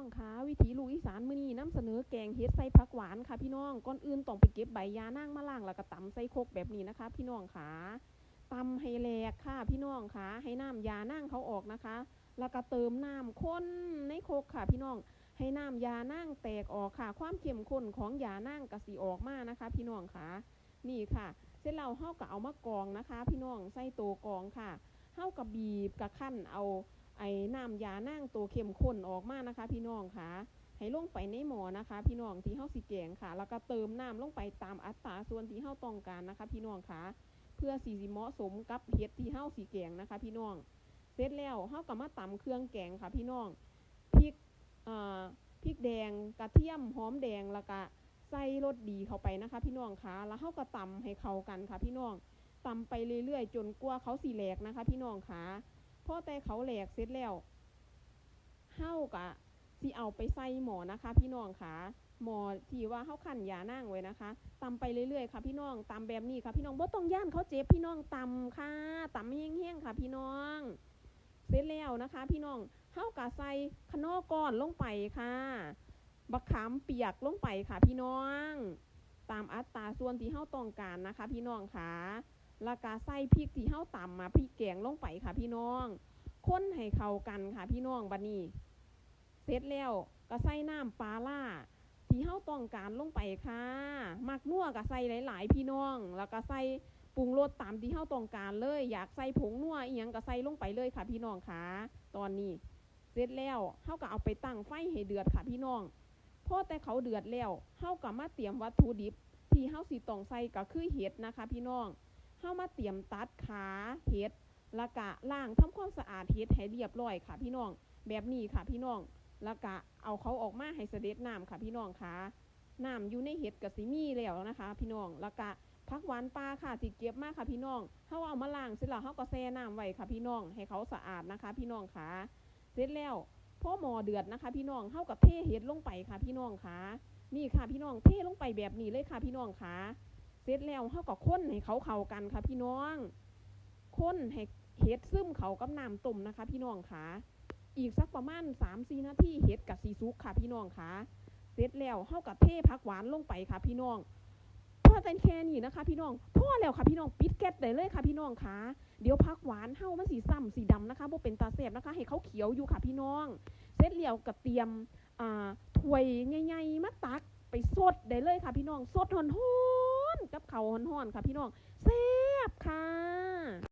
องคะวิถีลูกอีสานมื้อนี้นำเสนอแกงเห็ดใส่ผักหวานค่ะพี่น้องก่อนอื่นต้องไปเก็บใบยานางมาล้างแล้วก็ตำใส่โคกแบบนี้นะคะ พี่น้องคะตำให้แหลกค่ะพี่น้องคะให้น้ำยานางเขาออกนะคะ แล้วก็เติมน้ำข้นในโคกค่ะ พี่น้องให้น้ำยานางแตกออกค่ะ ความเข้มข้นของยานางกะสีออกมานะคะ พี่น้องคะนี่ค่ะ เสร็จแล้วเฮาก็เอามากรองนะคะ พี่น้องใส่โตกรองค่ะเฮากับบีบกับขั้นเอา ไอ้น้ำยานั่งตัวเข้มข้นออกมานะคะ พี่น้องค่ะให้ลงไปในหมอนะคะ พี่น้องที่เฮาสิแกงค่ะ แล้วก็เติมน้ำลงไปตามอัตราส่วนที่เฮาต้องการนะคะ พี่น้องค่ะ เพื่อสีสิเหมาะสมกับเห็ดที่เฮาสิแกงนะคะ พี่น้องเสร็จแล้วเฮาก็มาตำเครื่องแกงค่ะ พี่น้องพริกอ่อพริกแดงกระเทียมหอมแดงแล้วก็ใส่รสดีเข้าไปนะคะ พี่น้องค่ะแล้วเฮาก็ตำให้เข้ากันค่ะ พี่น้องตำไปเรื่อยๆ จนกว่าเขาสิแหลกนะคะ พี่น้องค่ะ พอแต่เขาแหลกเสร็จแล้วเฮากะสิเอาไปใส่หมอนะคะ พี่น้องค่ะหมอที่ว่าเฮาขันยานั่งไว้นะคะตำไปเรื่อยๆค่ะพี่น้องตำแบบนี้ค่ะพี่น้องบ่ต้องย่านเขาเจ็บพี่น้องตำค่ะตำแห้งๆค่ะ พี่น้อง เสร็จแล้วนะคะ พี่น้องเฮากะใส่ขนอก้อนลงไปค่ะบักขามเปียกลงไปค่ะ พี่น้อง ตามอัตราส่วนที่เฮาต้องการนะคะ พี่น้องค่ะ แล้วก็ใส่พริกที่เฮาตำมาพริกแกงลงไปค่ะพี่น้อง คนให้เข้ากันค่ะพี่น้องบัดนี้ เสร็จแล้วก็ใส่น้ำปลาล่าที่เฮาต้องการลงไปค่ะมักนัวก็ใส่หลาย ๆ พี่น้อง แล้วก็ใส่ปรุงรสตามที่เฮาต้องการเลย อยากใส่ผงนัวอีหยังก็ใส่ลงไปเลยค่ะ พี่น้องค่ะตอนนี้ เสร็จแล้วเฮาก็เอาไปตั้งไฟให้เดือดค่ะพี่น้องพอแต่เขาเดือดแล้วเฮาก็มาเตรียมวัตถุดิบ ที่เฮาสิต้องใส่ก็คือเห็ดนะคะ พี่น้อง เฮามาเตรียมตัดขาเห็ดแล้วก็ล้างทำความสะอาดเฮ็ดให้เรียบร้อยค่ะพี่น้อง แบบนี้ค่ะพี่น้องแล้วก็เอาเขาออกมาให้เสด็จน้ำค่ะพี่น้องค่ะน้ำอยู่ในเห็ดกับสิมีแล้วนะคะ พี่น้องแล้วก็ผักหวานปลาค่ะที่เก็บมาค่ะพี่น้องเฮาเอามาล้างเสร็จแล้วเฮาก็แช่น้ำไว้ค่ะพี่น้อง ให้เขาสะอาดนะคะ พี่น้องค่ะเสร็จแล้วพ่อหมอเดือดนะคะ พี่น้องเฮากับเทเห็ดลงไปค่ะพี่น้องค่ะนี่ค่ะพี่น้องเทลงไปแบบนี้เลยค่ะพี่น้องค่ะ เสร็จแล้วเฮาก็ค้นให้เขาเข้ากันค่ะ พี่น้องค้นให้เห็ดซึมเขากับน้ำต้มนะคะ พี่น้องค่ะ อีกสักประมาณ3-4นาทีเห็ดกับสีสุกค่ะพี่น้องค่ะเสร็จแล้วเฮากับเทผักหวานลงไปค่ะ พี่น้องพ่อแต่แค่นี้นะคะ พี่น้องพ่อแล้วค่ะพี่น้องปิดแก๊สได้เลยค่ะพี่น้องค่ะเดี๋ยวผักหวานเฮามันสีซ้ำสีดำนะคะบ่เป็นตาแสบนะคะ ให้เขาเขียวอยู่ค่ะพี่น้อง เสร็จแล้วก็เตรียมอ่าถ้วยใหญ่ๆมาตักไปสดได้เลยค่ะพี่น้องสดหอนๆ กับเขาวหอนๆค่ะพี่น้องแซ่บค่ะ